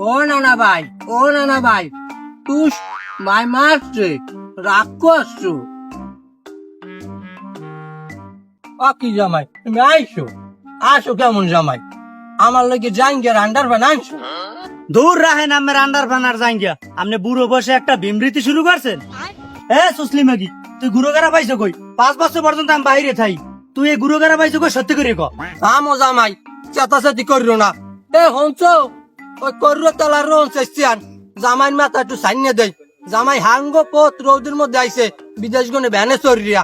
ও নানা ভাই ও নানা ভাই তুই মাই মারছে করছ কি জামাই তুমি আইসো আসো কেমন জামাই? আমার লাগে জাঙ্গের আন্ডার বানাইছো দূর রাহেন আমের আন্ডার ফানার জাঙ্গিয়া আপনি বুড়ো বসে একটা বিমৃতি শুরু করছেন। এ সুসলি মাগি তুই গুরুগারা পাইছো কই? পাঁচ বছর পর্যন্ত আমি বাইরে থাই তুই এই গুরুগারা পাইছো কই সত্যি করে ক? আমো জামাই চেতাচেতি করিও না। এ হঞ্চ ওই করিও তলার রোন চেষ্টিয়ান জামাই মাথা একটু সাইনে দেয় জামাই হাঙ্গ পথ রৌদের মধ্যে আইছে বিদেশ গনে ভ্যানে চরিয়া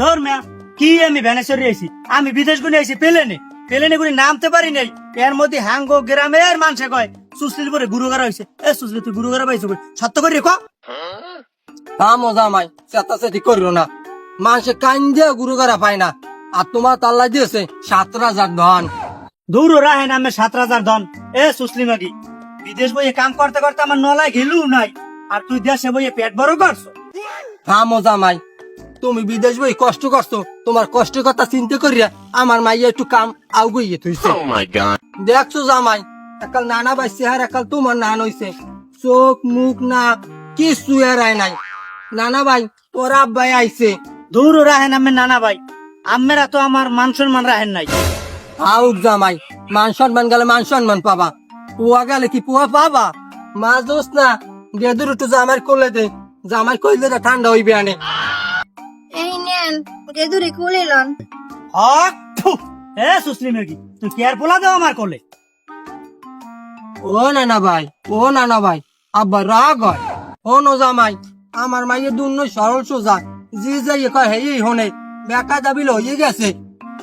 ধর মিয়া কি আমি আইছি? আমি বিদেশ গুনে আইছি পেলেনে। পেলেনে গুলি নামতে পারি নাই। এর মধ্যে হাঙ্গো গ্রামের মানুষে কয় সুসলির পরে গুরুগারা হইছে। এ সুসলি তুই গুরুগারা পাইছো সত্য করে আমো জামাই চেতাচেতি করিও না। মানুষে কান দিয়ে গুরু করা পায় না। আর তোমার তাল্লা দিয়েছে সাত হাজার ধন। দূর রাহেন আমি সাত হাজার ধন। এ সুসলি মাগি বিদেশ বইয়ে কাম করতে করতে আমার নলায় ঘিলু নাই আর তুই দেশে বইয়ে পেট বড় করছ? আমো জামাই তুমি বিদেশ বই কষ্ট করছ তোমার কষ্টের কথা চিন্তা করিয়া আমার মাইয়া একটু কাম আউগইয়ে তুইছে Oh. দেখছ জামাই একাল নানা ভাই চেহার একাল তোমার নান হইছে। চোখ মুখ না কিছু এরাই নাই। নানা ভাই তোর আব্বাই আইছে। দূর রাহেন আমি নানা ভাই আমেরা তো আমার মান সম্মান রাহেন নাই। আউক জামাই মান সম্মান গেলে মান সম্মান পাবা। পুয়া গেলে কি পুয়া পাবা? মা দোস না গেদুর একটু জামাই করলে দে। জামাই কইলে তো ঠান্ডা হইবে আনে। এই নেন গেদুরে কোলে লন। হক। এ সুসলি মেগি তুই কেয়ার পোলা দেও আমার কোলে? ও নানা ভাই ও নানা ভাই আব্বা রাগ হয়। ও নো জামাই আমার মাইয়ে দুন্ন সরল সোজা। জি যাই কয় হেই হনে বেকা দাবিল হয়ে গেছে।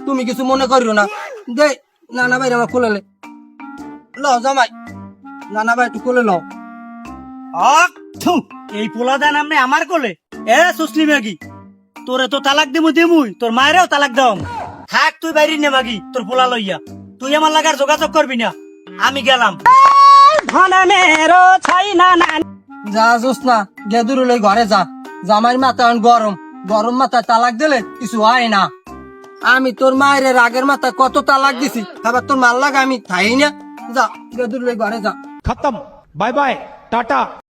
তুমি কিছু মনে করিও না। দে নানা ভাই আমার কোলে লে লও জামাই নানা ভাই একটু কোলে লও। হক থু। এই পোলা দেন আমি আমার কোলে? এ সুসলি মেগি তোরে তো তালাক দিমু দিমুই তোর মায়েরও তালাক দাও থাক তুই বাইরে নে মাগি তোর পোলা লইয়া। তুই আমার লাগার যোগাযোগ করবি না আমি গেলাম। যা জোস না গেদুর ঘরে যা। জামাই মাথা এখন গরম। গরম মাথা তালাক দিলে কিছু হয় না। আমি তোর মায়ের রাগের মাথা কত তালাক দিছি, আবার তোর মাল লাগ আমি থাই না যা বেদুর ঘরে যা। খতম। Bye bye, tata.